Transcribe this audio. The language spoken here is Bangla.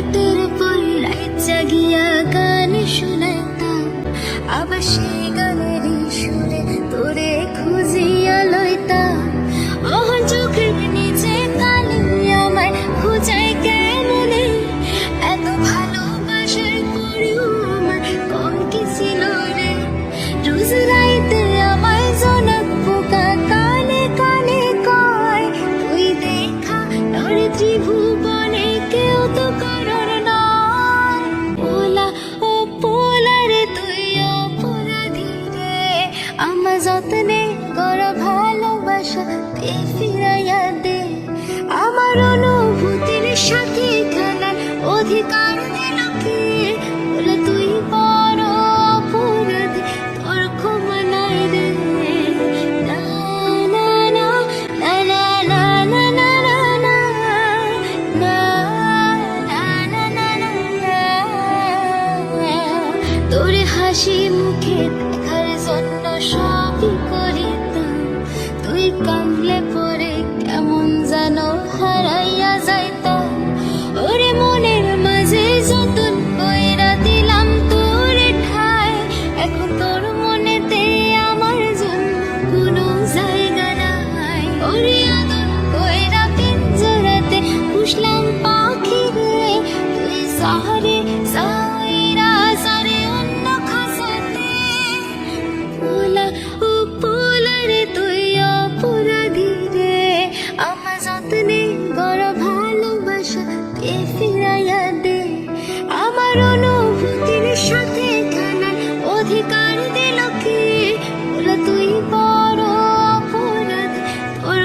গীতের পল্লায় জাগিয়া গান শুনাইতাম। আবাসে যত্নে গড়া ভালোবাসা তে ফিরাইয়া দে আমার অনুভূতির সাথে খেলার অধিকার দিল কে বলে তুই বড় না না না না না না না না না হাসি মুখে দেখার জন্য কামলে পরে কেমন যেন হারাইয়া যাইতাম ওরে মনের মাঝে যতন কইরা দিলাম তোরে ঠাই, এখন তোর মনেতে আমার জন্য কোনো জায়গা নাই। ওরে আদর কইরা পিঞ্জরাতে পুষলাম পাখি রে তুই সাহারে আমার অনুভূতির সাথে কানার অধিকার দিল কে? তুই বড় অপরাধ তোর